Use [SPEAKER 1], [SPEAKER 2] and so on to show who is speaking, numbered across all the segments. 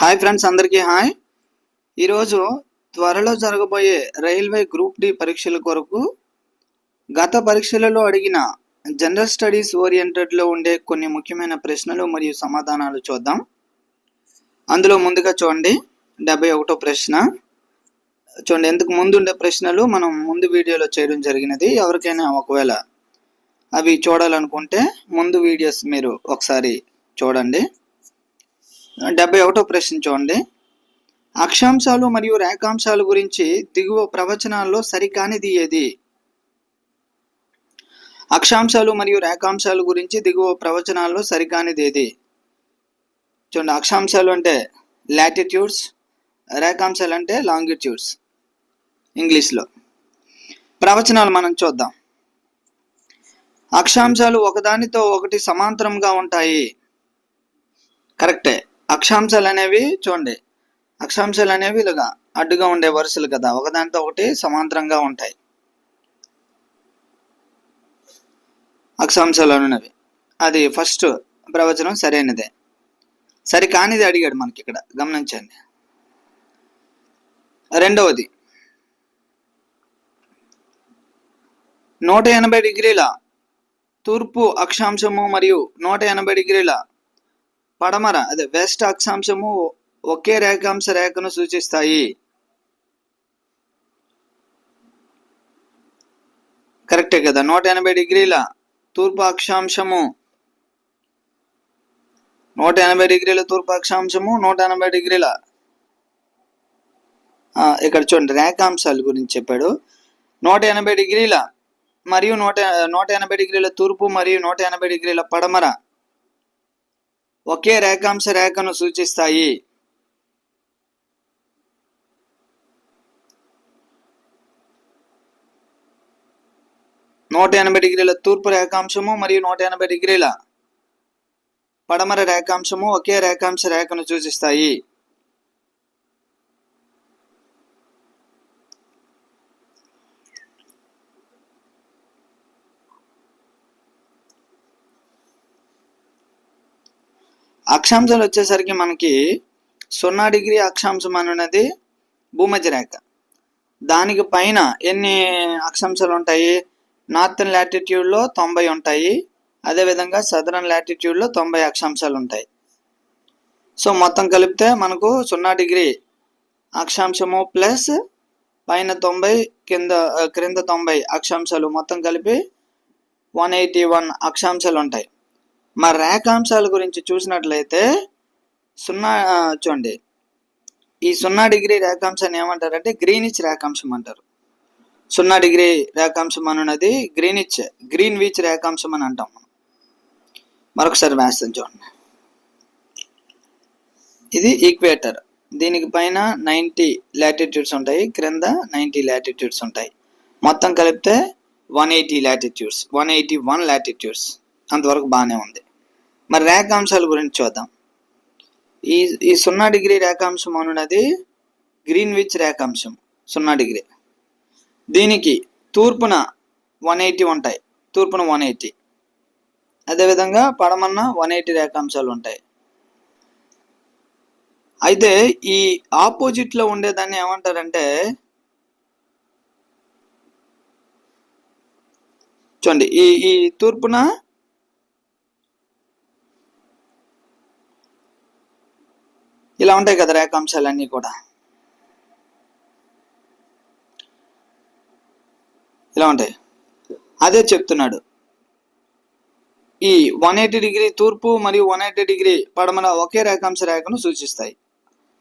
[SPEAKER 1] Hi friends అందరికీ hi. ఈరోజు త్వరలో జరగబోయే రైల్వే గ్రూప్ డి పరీక్షల కొరకు గత పరీక్షలలో అడిగిన జనరల్ స్టడీస్ ఓరియంటెడ్లో ఉండే కొన్ని ముఖ్యమైన ప్రశ్నలు మరియు సమాధానాలు చూద్దాం. అందులో ముందుగా చూడండి డెబ్బై ఒకటో ప్రశ్న. చూడండి ఎందుకు ముందు ఉండే ప్రశ్నలు మనం ముందు వీడియోలో చేయడం జరిగినది. ఎవరికైనా ఒకవేళ అవి చూడాలనుకుంటే ముందు వీడియోస్ మీరు ఒకసారి చూడండి. డెబ్బై ఒకటో ప్రశ్న చూడండి. అక్షాంశాలు మరియు రేఖాంశాలు గురించి దిగువ ప్రవచనాల్లో సరికానిది ఏది? అక్షాంశాలు మరియు రేఖాంశాలు గురించి దిగువ ప్రవచనాల్లో సరికానిది ఏది? చూడండి అక్షాంశాలు అంటే లాటిట్యూడ్స్ రేఖాంశాలు అంటే లాంగిట్యూడ్స్ ఇంగ్లీష్లో. ప్రవచనాలు మనం చూద్దాం. అక్షాంశాలు ఒకదానితో ఒకటి సమాంతరంగా ఉంటాయి. కరెక్టే. అక్షాంశాలు అనేవి చూడండి. అక్షాంశాలు అనేవి ఇలాగా అడ్డుగా ఉండే వరుసలు కదా ఒకదానితో ఒకటి సమాంతరంగా ఉంటాయి. అక్షాంశాలు అనేవి అది ఫస్ట్ ప్రవచనం సరైనదే. సరి కానిది అడిగాడు మనకి ఇక్కడ గమనించండి. రెండవది నూట ఎనభై డిగ్రీల తూర్పు అక్షాంశము మరియు నూట ఎనభై డిగ్రీల పడమర అదే వెస్ట్ అక్షాంశము ఒకే రేఖాంశ రేఖను సూచిస్తాయి. కరెక్టే కదా? నూట ఎనభై డిగ్రీల తూర్పు అక్షాంశము నూట ఎనభై డిగ్రీల తూర్పు అక్షాంశము నూట ఎనభై డిగ్రీల ఇక్కడ చూడండి రేఖాంశాల గురించి చెప్పాడు. నూట ఎనభై డిగ్రీల మరియు నూట నూట ఎనభై డిగ్రీల తూర్పు మరియు నూట ఎనభై డిగ్రీల పడమర ఒకే రేఖాంశ రేఖను సూచిస్తాయి. నూట ఎనభై డిగ్రీల తూర్పు రేఖాంశము మరియు నూట ఎనభై డిగ్రీల పడమర రేఖాంశము ఒకే రేఖాంశ రేఖను సూచిస్తాయి. అక్షాంశాలు వచ్చేసరికి మనకి సున్నా డిగ్రీ అక్షాంశం అనేది భూమధ్య రేఖ దానికి పైన ఎన్ని అక్షాంశాలు ఉంటాయి? నార్థన్ లాటిట్యూడ్లో తొంభై ఉంటాయి. అదేవిధంగా సదరన్ లాటిట్యూడ్లో తొంభై అక్షాంశాలు ఉంటాయి. సో మొత్తం కలిపితే మనకు సున్నా డిగ్రీ అక్షాంశము ప్లస్ పైన తొంభై కింద క్రింద తొంభై అక్షాంశాలు మొత్తం కలిపి వన్ ఎయిటీ వన్ అక్షాంశాలు ఉంటాయి. మరి రేఖాంశాల గురించి చూసినట్లయితే సున్నా చూడండి. ఈ సున్నా డిగ్రీ రేఖాంశాన్ని ఏమంటారంటే గ్రీనిచ్ రేఖాంశం అంటారు. సున్నా డిగ్రీ రేఖాంశం అనున్నది గ్రీనిచ్ గ్రీన్ వీచ్ రేఖాంశం అని అంటాం మనం. మరొకసారి వేస్తాం చూడండి. ఇది ఈక్వేటర్. దీనికి పైన నైంటీ లాటిట్యూడ్స్ ఉంటాయి క్రింద నైంటీ లాటిట్యూడ్స్ ఉంటాయి. మొత్తం కలిపితే one eighty latitudes one eighty one latitudes. అంతవరకు బాగానే ఉంది. మరి రేఖాంశాల గురించి చూద్దాం. ఈ ఈ సున్నా డిగ్రీ రేఖాంశం అనున్నది గ్రీన్ విచ్ రేఖాంశం సున్నా డిగ్రీ. దీనికి తూర్పున వన్ ఎయిటీ ఉంటాయి. తూర్పున వన్ ఎయిటీ. అదేవిధంగా పడమన్న వన్ ఎయిటీ రేఖాంశాలు ఉంటాయి. అయితే ఈ ఆపోజిట్లో ఉండేదాన్ని ఏమంటారంటే చూడండి ఈ ఈ తూర్పున ఇలా ఉంటాయి కదా రేఖాంశాలన్నీ కూడా. ఇలా ఉంటాయి. అదే చెప్తున్నాడు. ఈ వన్ ఎయిటీ డిగ్రీ తూర్పు మరియు వన్ ఎయిటీ డిగ్రీ పడమర ఒకే రేఖాంశ రేఖను సూచిస్తాయి.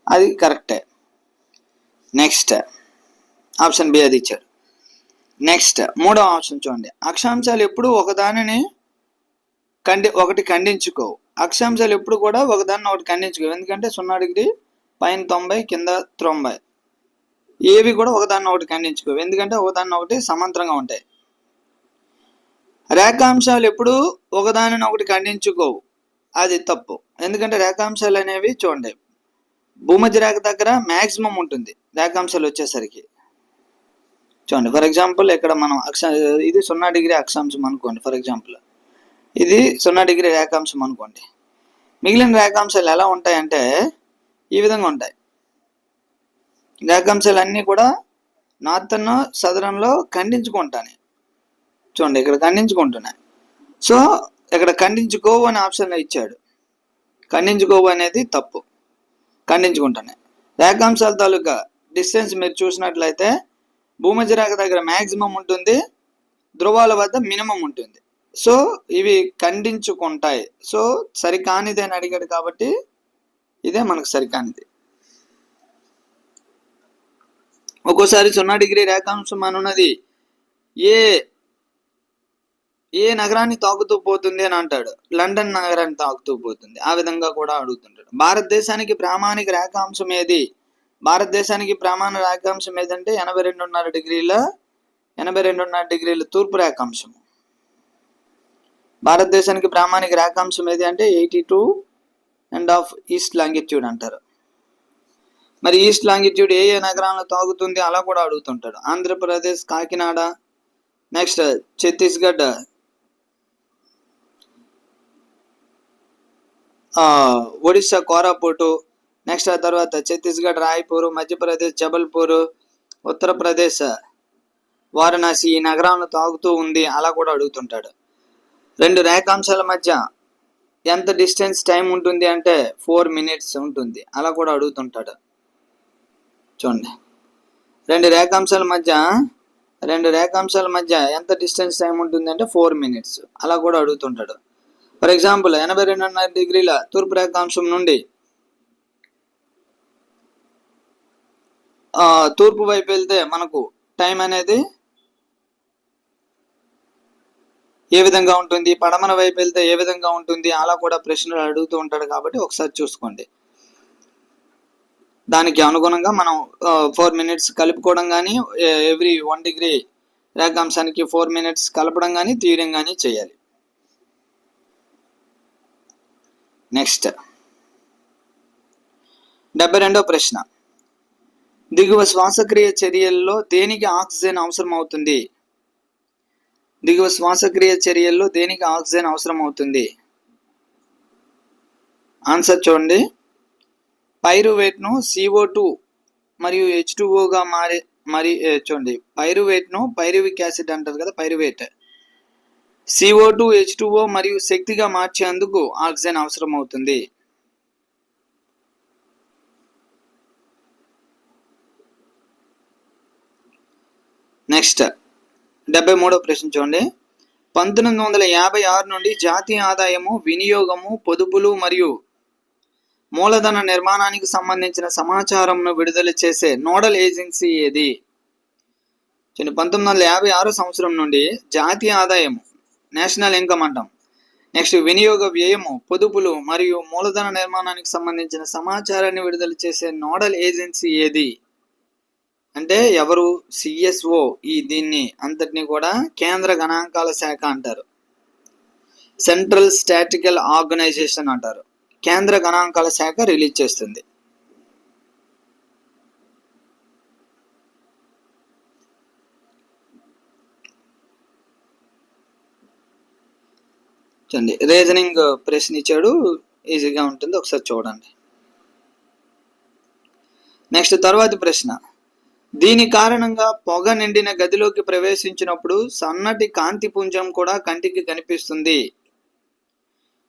[SPEAKER 1] అది కరెక్టే. నెక్స్ట్ ఆప్షన్ బి అది ఇచ్చాడు. నెక్స్ట్ మూడో ఆప్షన్ చూడండి. అక్షాంశాలు ఎప్పుడు ఒకదానిని ఖండి ఒకటి ఖండించుకోవు. అక్షాంశాలు ఎప్పుడు కూడా ఒకదాన్ని ఒకటి ఖండించుకోవు ఎందుకంటే సున్నా డిగ్రీ పైన తొంభై కింద తొంభై. ఏవి కూడా ఒకదాన్ని ఒకటి ఖండించుకోవు ఎందుకంటే ఒకదాన్ని ఒకటి సమాంతరంగా ఉంటాయి. రేఖాంశాలు ఎప్పుడు ఒకదానిని ఒకటి ఖండించుకోవు. అది తప్పు. ఎందుకంటే రేఖాంశాలు అనేవి చూడండి. భూమధ్య రేఖ దగ్గర మ్యాక్సిమం ఉంటుంది. రేఖాంశాలు వచ్చేసరికి. చూడండి. ఫర్ ఎగ్జాంపుల్ ఇక్కడ మనం అక్ష ఇది సున్నా డిగ్రీ అక్షాంశం అనుకోండి. For example. ఇది సున్నా డిగ్రీ రేఖాంశం అనుకోండి. మిగిలిన రేఖాంశాలు ఎలా ఉంటాయంటే ఈ విధంగా ఉంటాయి. రేఖాంశాలు అన్నీ కూడా నార్తన్ సదరంలో ఖండించుకుంటాను. చూడండి ఇక్కడ ఖండించుకుంటున్నాయి. సో ఇక్కడ ఖండించుకోవు అనే ఆప్షన్ ఇచ్చాడు. ఖండించుకోవు అనేది తప్పు. ఖండించుకుంటున్నాయి. రేఖాంశాల తాలూకా డిస్టెన్స్ మీరు చూసినట్లయితే భూమధ్య రేఖ దగ్గర మ్యాక్సిమం ఉంటుంది ధ్రువాల వద్ద మినిమం ఉంటుంది. సో ఇవి ఖండించుకుంటాయి. సో సరికానిది అని అడిగాడు కాబట్టి ఇదే మనకు సరికానిది. ఒక్కోసారి సున్నా డిగ్రీ రేఖాంశం అనున్నది ఏ ఏ నగరాన్ని తాకుతూ పోతుంది అని అంటాడు. లండన్ నగరాన్ని తాకుతూ పోతుంది. ఆ విధంగా కూడా అడుగుతుంటాడు. భారతదేశానికి ప్రామాణిక రేఖాంశం ఏది? భారతదేశానికి ప్రామాణ రేఖాంశం ఏదంటే ఎనభై రెండున్నర డిగ్రీల ఎనభై రెండున్నర డిగ్రీల తూర్పు రేఖాంశం భారతదేశానికి ప్రామాణిక రేఖాంశం ఏది అంటే eighty two and half east longitude అంటారు. మరి ఈస్ట్ లాంగిట్యూడ్ ఏ ఏ నగరాలను తాగుతుంది అలా కూడా అడుగుతుంటాడు. ఆంధ్రప్రదేశ్ కాకినాడ నెక్స్ట్ ఛత్తీస్గఢ్ ఒడిశా కోరాపూటు నెక్స్ట్ ఆ తర్వాత ఛత్తీస్గఢ్ రాయ్పూర్ మధ్యప్రదేశ్ జబల్పూర్ ఉత్తరప్రదేశ్ వారణాసి ఈ నగరాలను తాగుతూ ఉంది అలా కూడా అడుగుతుంటాడు. రెండు రేఖాంశాల మధ్య ఎంత డిస్టెన్స్ టైం ఉంటుంది అంటే ఫోర్ మినిట్స్ ఉంటుంది. అలా కూడా అడుగుతుంటాడు. చూడండి. రెండు రేఖాంశాల మధ్య రెండు రేఖాంశాల మధ్య ఎంత డిస్టెన్స్ టైం ఉంటుంది అంటే ఫోర్ మినిట్స్. అలా కూడా అడుగుతుంటాడు. ఫర్ ఎగ్జాంపుల్ ఎనభై రెండున్నర డిగ్రీల తూర్పు రేఖాంశం నుండి తూర్పు వైపు వెళ్తే మనకు టైం అనేది ఏ విధంగా ఉంటుంది పడమర వైపు వెళ్తే ఏ విధంగా ఉంటుంది అలా కూడా ప్రశ్నలు అడుగుతూ ఉంటాడు కాబట్టి ఒకసారి చూసుకోండి. దానికి అనుగుణంగా మనం ఫోర్ మినిట్స్ కలుపుకోవడం కానీ ఎవ్రీ వన్ డిగ్రీ రేఖాంశానికి ఫోర్ మినిట్స్ కలపడం కానీ తీయడం కానీ చేయాలి. నెక్స్ట్ డెబ్బై రెండో ప్రశ్న. దిగువ శ్వాసక్రియ చర్యల్లో దేనికి ఆక్సిజన్ అవసరం అవుతుంది దిగువ శ్వాసక్రియ చర్యల్లో దేనికి ఆక్సిజన్ అవసరం అవుతుంది ఆన్సర్ చూడండి. పైరువేట్ను సిఓ టూ మరియు హెచ్ టూఓగా మారి మరి చూడండి. పైరువేట్ను పైరువిక్ యాసిడ్ అంటారు కదా pyruvate. CO two H two O మరియు శక్తిగా మార్చేందుకు ఆక్సిజన్ అవసరం అవుతుంది నెక్స్ట్. డెబ్బై మూడో ప్రశ్న చూడండి. పంతొమ్మిది వందల యాభై ఆరు నుండి జాతీయ ఆదాయము వినియోగము పొదుపులు మరియు మూలధన నిర్మాణానికి సంబంధించిన సమాచారంను విడుదల చేసే నోడల్ ఏజెన్సీ ఏది? చూడండి పంతొమ్మిది వందల యాభై ఆరు సంవత్సరం నుండి జాతీయ ఆదాయము నేషనల్ ఇన్కమ్ అంటాం. నెక్స్ట్ వినియోగ వ్యయము పొదుపులు మరియు మూలధన నిర్మాణానికి సంబంధించిన సమాచారాన్ని విడుదల చేసే నోడల్ ఏజెన్సీ ఏది? అంటే ఎవరు సిఎస్ఓ ఈ దీన్ని అంతటిని కూడా కేంద్ర గణాంకాల శాఖ అంటారు. సెంట్రల్ స్టాటికల్ ఆర్గనైజేషన్ అంటారు. కేంద్ర గణాంకాల శాఖ రిలీజ్ చేస్తుంది. చూడండి రీజనింగ్ ప్రశ్న ఇచ్చాడు. ఈజీగా ఉంటుంది. ఒకసారి చూడండి. నెక్స్ట్ తర్వాతి ప్రశ్న. దీని కారణంగా పొగ నిండిన గదిలోకి ప్రవేశించినప్పుడు సన్నటి కాంతి పుంజం కూడా కంటికి కనిపిస్తుంది.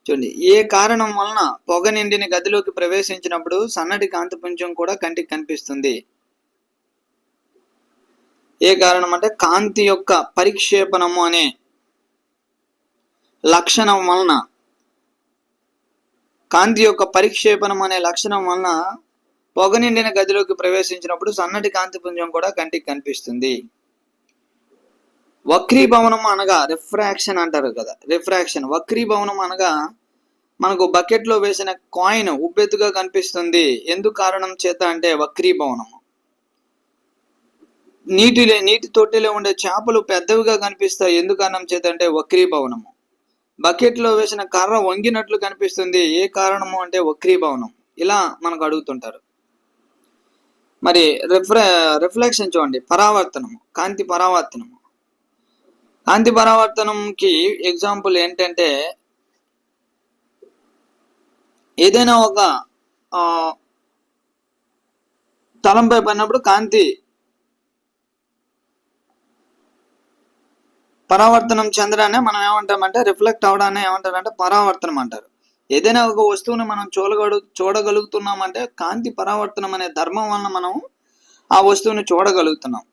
[SPEAKER 1] చూడండి ఏ కారణం వలన పొగ నిండిన గదిలోకి ప్రవేశించినప్పుడు సన్నటి కాంతి పుంజం కూడా కంటికి కనిపిస్తుంది? ఏ కారణం అంటే కాంతి యొక్క పరిక్షేపణము అనే లక్షణం వలన. కాంతి యొక్క పరిక్షేపణం అనే లక్షణం వలన పొగ నిండిన గదిలోకి ప్రవేశించినప్పుడు సన్నటి కాంతి పుంజం కూడా కంటికి కనిపిస్తుంది. వక్రీభవనం అనగా రిఫ్రాక్షన్ అంటారు కదా రిఫ్రాక్షన్. వక్రీభవనం అనగా మనకు బకెట్లో వేసిన కాయిన్ ఉబ్బెత్తుగా కనిపిస్తుంది. ఎందుకు కారణం చేత అంటే వక్రీభవనం. నీటిలో నీటి తొట్టిలో ఉండే చేపలు పెద్దవిగా కనిపిస్తాయి. ఎందుకు కారణం చేత అంటే వక్రీభవనము బకెట్లో వేసిన కర్ర వంగినట్లు కనిపిస్తుంది. ఏ కారణము అంటే వక్రీభవనం? ఇలా మనకు అడుగుతుంటారు. మరి రిఫ్రె రిఫ్లెక్షన్ చూడండి. పరావర్తనము. కాంతి పరావర్తనము. కాంతి పరావర్తనంకి ఎగ్జాంపుల్ ఏంటంటే ఏదైనా ఒక ఆ, తలంపై పడినప్పుడు కాంతి పరావర్తనం చెందడాన్ని మనం ఏమంటామంటే రిఫ్లెక్ట్ అవడాన్ని ఏమంటారంటే పరావర్తనం అంటారు. ఏదైనా ఒక వస్తువుని మనం చూడగడు చూడగలుగుతున్నామంటే కాంతి పరావర్తనం అనే ధర్మం వలన మనం ఆ వస్తువుని చూడగలుగుతున్నాం.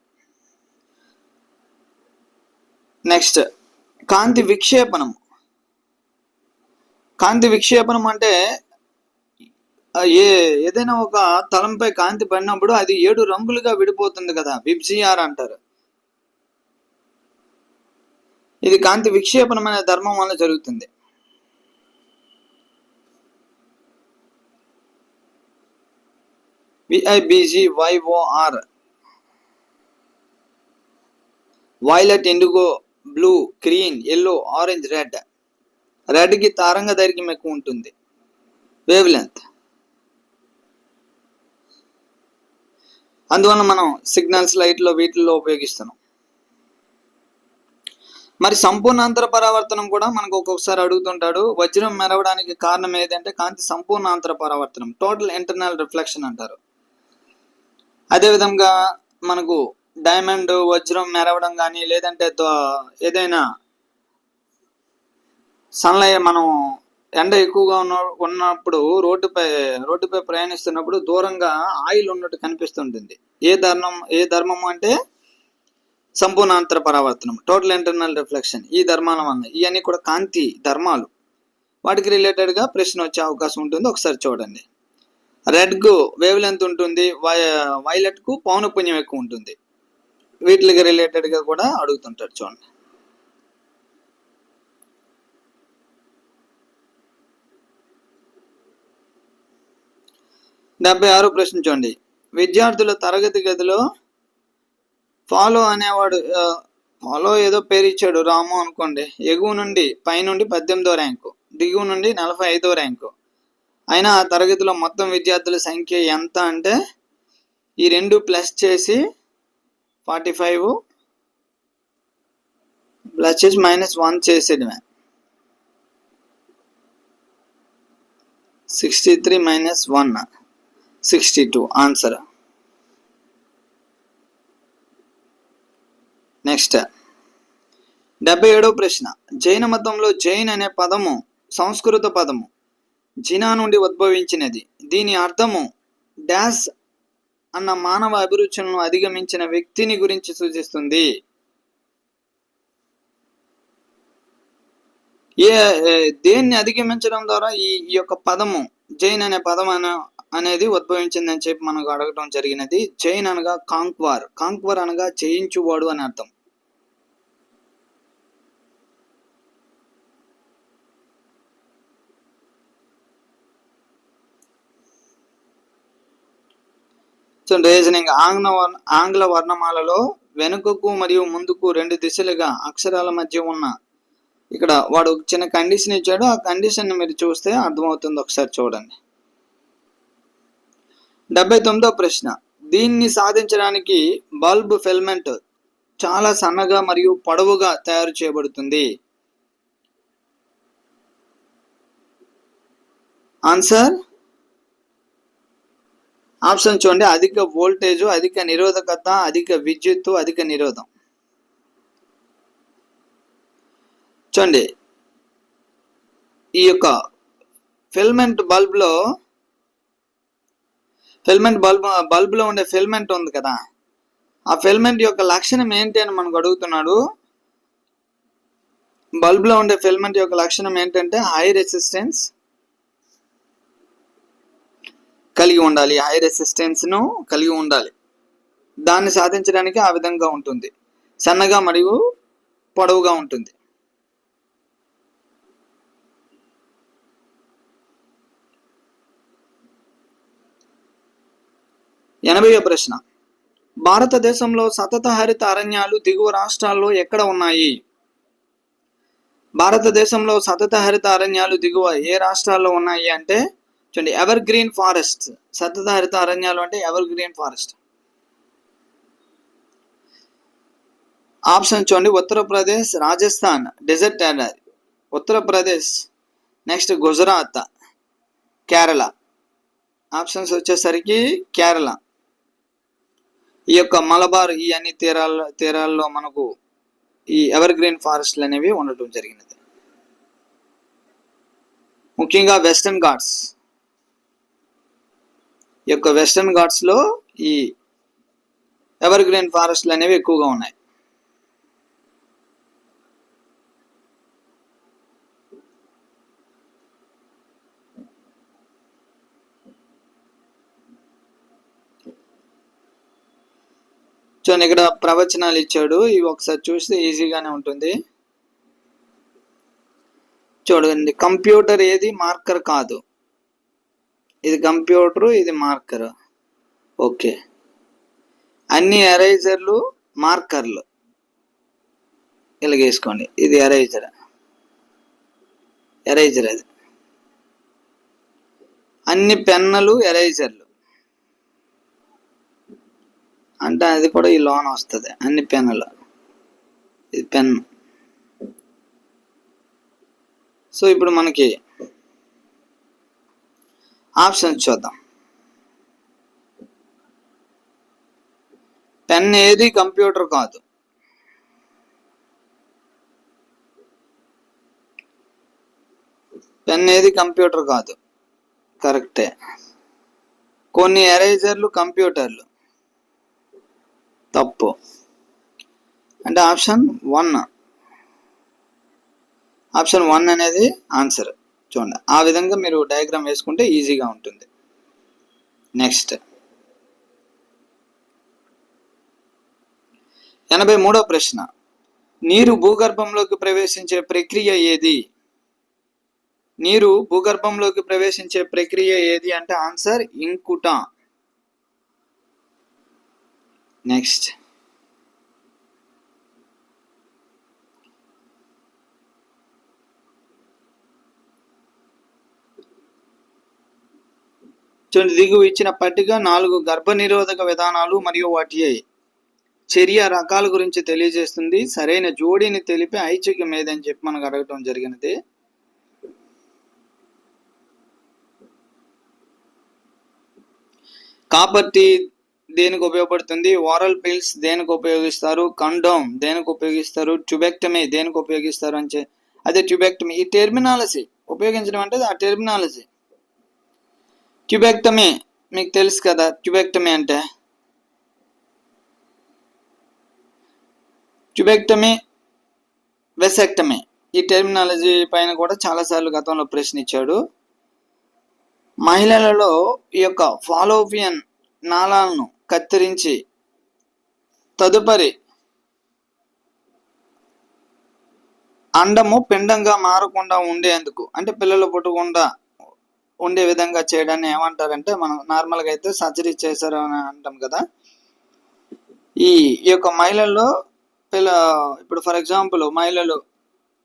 [SPEAKER 1] నెక్స్ట్ కాంతి విక్షేపణం. కాంతి విక్షేపణం అంటే ఏ ఏదైనా ఒక తలంపై కాంతి పడినప్పుడు అది ఏడు రంగులుగా విడిపోతుంది కదా విబ్జిఆర్ అంటారు. ఇది కాంతి విక్షేపణం అనే ధర్మం వల్ల జరుగుతుంది. VIBG YOR violet indigo blue green yellow orange red రెడ్కి తారంగ దైర్ఘ్యం ఎక్కువ ఉంటుంది. వేవ్ లెంత్ అందువల్ల మనం సిగ్నల్స్ లైట్లో వీటిల్లో ఉపయోగిస్తున్నాం. మరి సంపూర్ణ అంతర పరావర్తనం కూడా మనకు ఒక్కొక్కసారి అడుగుతుంటాడు. వజ్రం మెరవడానికి కారణం ఏదంటే కాంతి సంపూర్ణ అంతర పరావర్తనం టోటల్ ఇంటర్నల్ రిఫ్లెక్షన్ అంటారు. అదేవిధంగా మనకు డైమండ్ వజ్రం మెరవడం కానీ లేదంటే ఏదైనా సన్లైట్ మనం ఎండ ఎక్కువగా ఉన్న ఉన్నప్పుడు రోడ్డుపై రోడ్డుపై ప్రయాణిస్తున్నప్పుడు దూరంగా ఆయిల్ ఉన్నట్టు కనిపిస్తుంటుంది. ఏ ధర్మం ఏ ధర్మం అంటే సంపూర్ణాంతర పరావర్తనం టోటల్ ఇంటర్నల్ రిఫ్లెక్షన్ ఈ ధర్మాల వల్ల ఇవన్నీ కూడా కాంతి ధర్మాలు. వాటికి రిలేటెడ్గా ప్రశ్న వచ్చే అవకాశం ఉంటుంది. ఒకసారి చూడండి. రెడ్కు వేవ్ లెంత్ ఉంటుంది వై వైలెట్కు పౌనపుణ్యం ఎక్కువ ఉంటుంది. వీటికి రిలేటెడ్గా కూడా అడుగుతుంటారు చూడండి. డెబ్బై ఆరు ప్రశ్న చూడండి. విద్యార్థుల తరగతి గదిలో ఫాలో అనేవాడు ఫాలో ఏదో పేరు ఇచ్చాడు రాము అనుకోండి. ఎగువ నుండి పైనుండి పద్దెనిమిదో ర్యాంకు దిగువ నుండి నలభై ఐదో ర్యాంకు. అయినా ఆ తరగతిలో మొత్తం విద్యార్థుల సంఖ్య ఎంత అంటే ఈ రెండు ప్లస్ చేసి ఫార్టీ ఫైవ్ ప్లస్ చేసి minus one చేసేయడమే. Sixty three minus one. Sixty two answer. Next. డెబ్బై ఏడవ ప్రశ్న. జైన మతంలో జైన్ అనే పదము సంస్కృత పదము. జినా నుండి ఉద్భవించినది. దీని అర్థము డాష్ అన్న మానవ అభిరుచులను అధిగమించిన వ్యక్తిని గురించి సూచిస్తుంది. ఏ దేన్ని అధిగమించడం ద్వారా ఈ ఈ యొక్క పదము జైన్ అనే పదం అనేది ఉద్భవించిందని చెప్పి మనకు అడగడం జరిగినది. జైన్ అనగా కాంక్వార్. కాంక్వార్ అనగా జయించువాడు అని అర్థం. సో రీజనింగ్ ఆంగ్ల వర్ణ ఆంగ్ల వర్ణమాలలో వెనుకకు మరియు ముందుకు రెండు దిశలుగా అక్షరాల మధ్య ఉన్న ఇక్కడ వాడు ఒక చిన్న కండిషన్ ఇచ్చాడు. ఆ కండిషన్ మీరు చూస్తే అర్థమవుతుంది ఒకసారి చూడండి. డెబ్బై తొమ్మిదో ప్రశ్న. దీన్ని సాధించడానికి బల్బ్ ఫిల్మెంట్ చాలా సన్నగా మరియు పొడవుగా తయారు చేయబడుతుంది. ఆన్సర్ ఆప్షన్ చూడండి. అధిక వోల్టేజ్ అధిక నిరోధకత అధిక విద్యుత్తు అధిక నిరోధం. చూడండి. ఈ యొక్క ఫిల్మెంట్ బల్బ్లో ఫిల్మెంట్ బల్బ్ బల్బ్లో ఉండే ఫిల్మెంట్ ఉంది కదా. ఆ ఫిల్మెంట్ యొక్క లక్షణం ఏంటి అని మనకు అడుగుతున్నాడు. బల్బ్లో ఉండే ఫిల్మెంట్ యొక్క లక్షణం ఏంటంటే హై రెసిస్టెన్స్ కలిగి ఉండాలి. హై రెసిస్టెన్స్ను కలిగి ఉండాలి. దాన్ని సాధించడానికి ఆ విధంగా ఉంటుంది. సన్నగా మరియు పొడవుగా ఉంటుంది. ఎనభైవ ప్రశ్న. భారతదేశంలో సతత హరిత అరణ్యాలు దిగువ రాష్ట్రాల్లో ఎక్కడ ఉన్నాయి? భారతదేశంలో సతత హరిత అరణ్యాలు దిగువ ఏ రాష్ట్రాల్లో ఉన్నాయి అంటే చూడండి ఎవర్ గ్రీన్ ఫారెస్ట్ సతధారిత అరణ్యాలు అంటే ఎవర్ గ్రీన్ ఫారెస్ట్ ఆప్షన్ చూడండి Uttar Pradesh Rajasthan desert area Uttar Pradesh next Gujarat Kerala. Options వచ్చేసరికి కేరళ. ఈ యొక్క మలబార్ ఈ అన్ని తీరాల తీరాల్లో మనకు ఈ ఎవర్ గ్రీన్ ఫారెస్ట్లు అనేవి ఉండటం జరిగినది. ముఖ్యంగా వెస్టర్న్ ఘాట్స్ ఈ యొక్క వెస్టర్న్ ఘాట్స్లో ఈ ఎవర్ గ్రీన్ ఫారెస్ట్లు అనేవి ఎక్కువగా ఉన్నాయి. చూడండి ఇక్కడ ప్రవచనాలు ఇచ్చాడు. ఇవి ఒకసారి చూస్తే ఈజీగానే ఉంటుంది. చూడండి కంప్యూటర్ ఏది? మార్కర్ కాదు. ఇది కంప్యూటర్ ఇది మార్కరు. ఓకే. అన్ని ఎరైజర్లు మార్కర్లు. ఇలాగేసుకోండి ఇది ఎరైజర్. ఎరైజర్ అది. అన్ని పెన్నులు ఎరైజర్లు. అంటే అది కూడా ఈ లోన్ వస్తుంది. అన్ని పెన్నులు. ఇది పెన్ సో ఇప్పుడు మనకి ఆప్షన్స్ చూద్దాం. పెన్ ఏది? కంప్యూటర్ కాదు. పెన్ ఏది? కంప్యూటర్ కాదు. కరెక్టే. కొన్ని ఎరేజర్లు కంప్యూటర్లు. తప్పు. అంటే ఆప్షన్ వన్. ఆప్షన్ వన్ అనేది ఆన్సర్. చూడండి. ఆ విధంగా మీరు డయాగ్రామ్ వేసుకుంటే ఈజీగా ఉంటుంది. నెక్స్ట్ ఎనభై మూడో ప్రశ్న. నీరు భూగర్భంలోకి ప్రవేశించే ప్రక్రియ ఏది? నీరు భూగర్భంలోకి ప్రవేశించే ప్రక్రియ ఏది అంటే ఆన్సర్ ఇంకుట. నెక్స్ట్ చూడండి దిగువ ఇచ్చిన పట్టిక నాలుగు గర్భ నిరోధక విధానాలు మరియు వాటి చర్య రకాల గురించి తెలియజేస్తుంది. సరైన జోడీని తెలిపి ఐచ్ఛికం ఏదని చెప్పి మనకు అడగటం జరిగినది. కాబట్టి దేనికి ఉపయోగపడుతుంది? వారల్ పిల్స్ దేనికి ఉపయోగిస్తారు? కండోమ్ దేనికి ఉపయోగిస్తారు? ట్యూబెక్టమీ దేనికి ఉపయోగిస్తారు అని అదే ట్యూబెక్టమీ. ఈ టెర్మినాలజీ ఉపయోగించడం అంటే ఆ టెర్మినాలజీ. ట్యూబెక్టమీ మీకు తెలుసు కదా ట్యూబెక్టమీ అంటే? ట్యూబెక్టమీ వెసెక్టమీ ఈ టెర్మినాలజీ పైన కూడా చాలాసార్లు గతంలో ప్రశ్న ఇచ్చాడు మహిళలలో ఈ యొక్క ఫాలోపియన్ నాళాలను కత్తిరించి తదుపరి అండము పిండంగా మారకుండా ఉండేందుకు అంటే పిల్లలు పుట్టకుండా ఉండే విధంగా చేయడాన్ని ఏమంటారంటే మనం నార్మల్గా అయితే సర్జరీ చేశారు అని అంటాం కదా. ఈ ఈ యొక్క మహిళల్లో పిల్ల ఇప్పుడు ఫర్ ఎగ్జాంపుల్ మహిళలు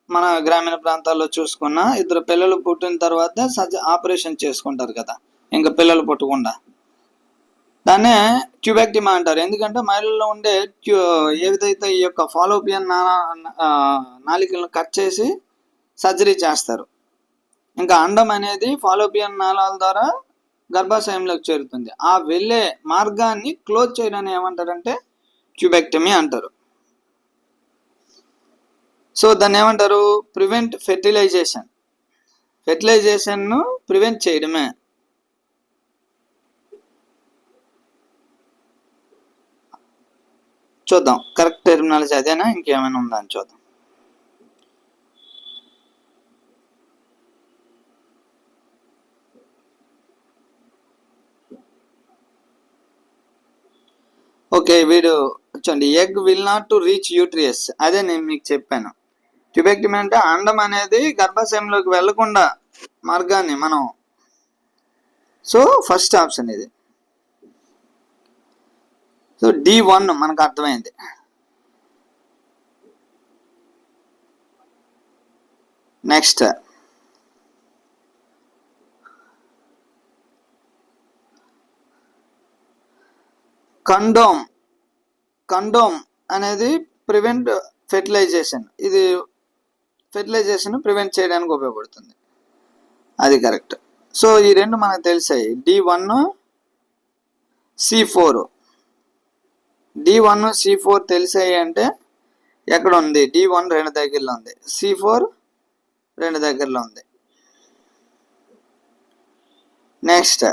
[SPEAKER 1] మన గ్రామీణ ప్రాంతాల్లో చూసుకున్న ఇద్దరు పిల్లలు పుట్టిన తర్వాత సర్జ ఆపరేషన్ చేసుకుంటారు కదా ఇంకా పిల్లలు పుట్టకుండా. దాన్నే ట్యూబెక్టిమా అంటారు. ఎందుకంటే మహిళల్లో ఉండే ట్యూ ఏదైతే ఈ యొక్క ఫాలోపియన్ నా నాళికలను కట్ చేసి సర్జరీ చేస్తారు. ఇంకా అండం అనేది ఫాలోపియన్ నాళాల ద్వారా గర్భాశయంలోకి చేరుతుంది. ఆ వెళ్ళే మార్గాన్ని క్లోజ్ చేయడాన్ని ఏమంటారంటే క్యూబెక్టమీ అంటారు. సో దాన్ని ఏమంటారు? Prevent fertilisation. ఫెర్టిలైజేషన్ను ప్రివెంట్ చేయడమే. చూద్దాం. కరెక్ట్ టెర్మినాలజీ అదేనా? ఇంకేమైనా ఉందా అని చూద్దాం. ఓకే వీడు చూడండి egg will not to reach uterus అదే నేను మీకు చెప్పాను. ట్యూబెక్టమీ అంటే అండం అనేది గర్భాశయంలోకి వెళ్ళకుండా మార్గాన్ని మనం. సో ఫస్ట్ ఆప్షన్ ఇది. సో డి వన్ మనకు అర్థమైంది. నెక్స్ట్ కండోమ్ కండోమ్ అనేది ప్రివెంట్ ఫెర్టిలైజేషన్. ఇది ఫెర్టిలైజేషన్ ప్రివెంట్ చేయడానికి ఉపయోగపడుతుంది. అది కరెక్ట్. సో ఈ రెండు మనకు తెలిసాయి. D one C four. D one C four తెలిసాయి అంటే ఎక్కడ ఉంది? డి వన్ రెండు దగ్గరలో ఉంది. సి ఫోర్ రెండు దగ్గరలో ఉంది. నెక్స్ట్.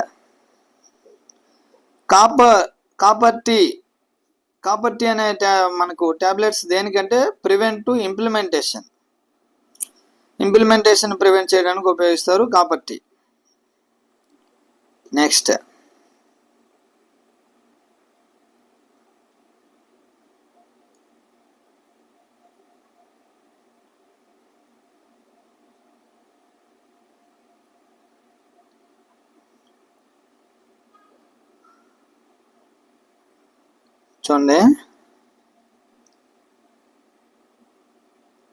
[SPEAKER 1] కాపర్ కాపర్ టీ కాబట్టి అనే టా- మనకు టాబ్లెట్స్ దేనికంటే prevent to implementation. Implementation prevent చేయడానికి ఉపయోగిస్తారు కాబట్టి. నెక్స్ట్. చూడండి.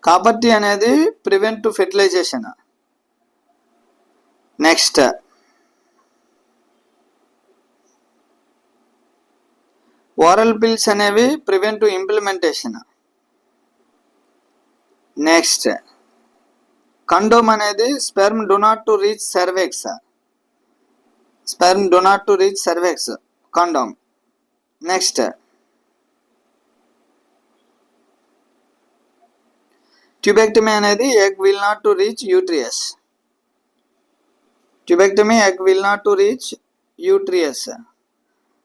[SPEAKER 1] కాబట్టి అనేది prevent to fertilisation next oral pills అనేవి prevent to implementation next condom అనేది sperm do not to reach cervix sperm do not to reach cervix condom next tubectomy అనేది egg will not to reach uterus tubectomy egg will not to reach uterus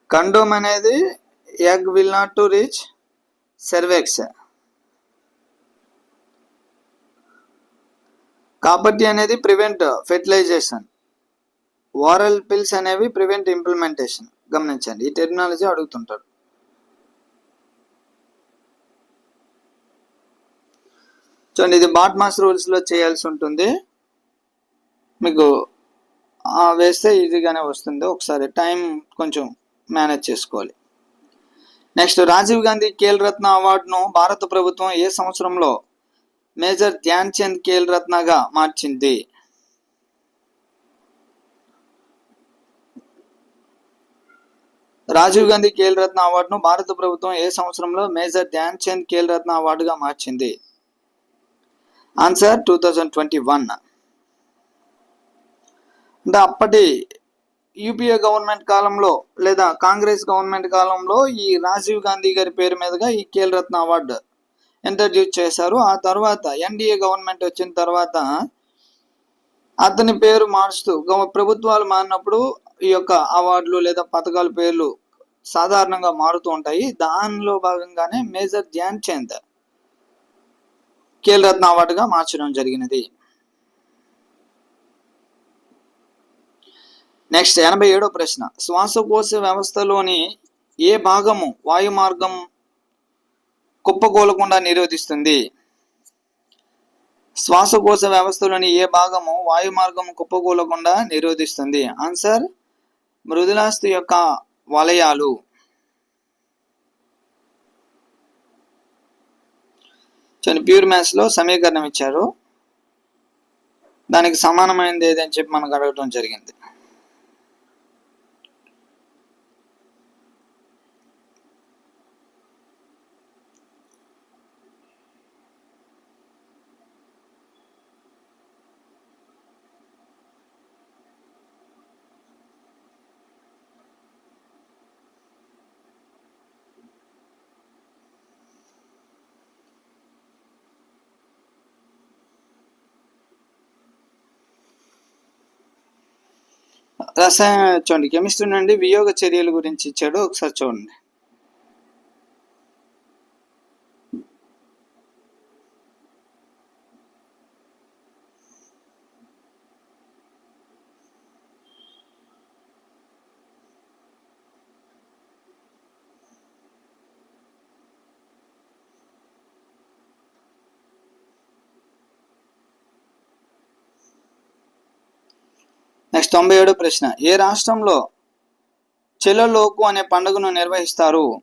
[SPEAKER 1] condom అనేది egg will not to reach cervix కాబట్టి అనేది prevent fertilisation oral pills అనేవి prevent implementation గమనించండి. ఈ technology అడుగుతుంటారు చూడండి ఇది బాట్ మాస్ రూల్స్లో చేయాల్సి ఉంటుంది. మీకు ఆ, వేస్తే ఈజీగానే వస్తుంది. ఒకసారి టైం కొంచెం మేనేజ్ చేసుకోవాలి. నెక్స్ట్ రాజీవ్ గాంధీ ఖేల్ రత్న అవార్డును భారత ప్రభుత్వం ఏ సంవత్సరంలో మేజర్ ధ్యాన్ చంద్ ఖేల్ రత్నగా మార్చింది? రాజీవ్ గాంధీ ఖేల్ రత్న అవార్డును భారత ప్రభుత్వం ఏ సంవత్సరంలో మేజర్ ధ్యాన్ చంద్ ఖేల్ రత్న అవార్డుగా మార్చింది? Answer two thousand twenty one అంటే అప్పటి యూపీఏ గవర్నమెంట్ కాలంలో లేదా కాంగ్రెస్ గవర్నమెంట్ కాలంలో ఈ రాజీవ్ గాంధీ గారి పేరు మీదుగా ఈ ఖేల్ రత్న అవార్డు ఇంట్రడ్యూస్ చేశారు. ఆ తర్వాత ఎన్డీఏ గవర్నమెంట్ వచ్చిన తర్వాత అతని పేరు మారుస్తూ గవ- ప్రభుత్వాలు మారినప్పుడు ఈ యొక్క అవార్డులు లేదా పథకాల పేర్లు సాధారణంగా మారుతూ ఉంటాయి. దానిలో భాగంగానే మేజర్ ధ్యాన్ చంద్. ఖేల్ రత్న అవార్డుగా మార్చడం జరిగినది. నెక్స్ట్ ఎనభై ఏడో ప్రశ్న. శ్వాసకోశ వ్యవస్థలోని ఏ భాగము వాయు మార్గం కుప్పకూలకుండా నిరోధిస్తుంది? శ్వాసకోశ వ్యవస్థలోని ఏ భాగము వాయు మార్గం కుప్పకూలకుండా నిరోధిస్తుంది? ఆన్సర్ మృదులాస్థి యొక్క వలయాలు. చూడండి ప్యూర్ మ్యాథ్స్లో సమీకరణం ఇచ్చారు. దానికి సమానమైనది ఏదని చెప్పి మనకు అడగటం జరిగింది. రసాయన చూడండి కెమిస్ట్రీ నుండి వియోగ చర్యల గురించి ఇచ్చాడు ఒకసారి చూడండి. నెక్స్ట్ తొంభై ఏడో ప్రశ్న. ఏ రాష్ట్రంలో చెలో లోకు అనే పండుగను నిర్వహిస్తారు?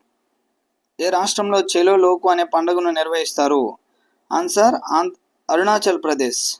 [SPEAKER 1] ఏ రాష్ట్రంలో చెలో లోకు అనే పండుగను నిర్వహిస్తారు? Answer Andhra Arunachal Pradesh.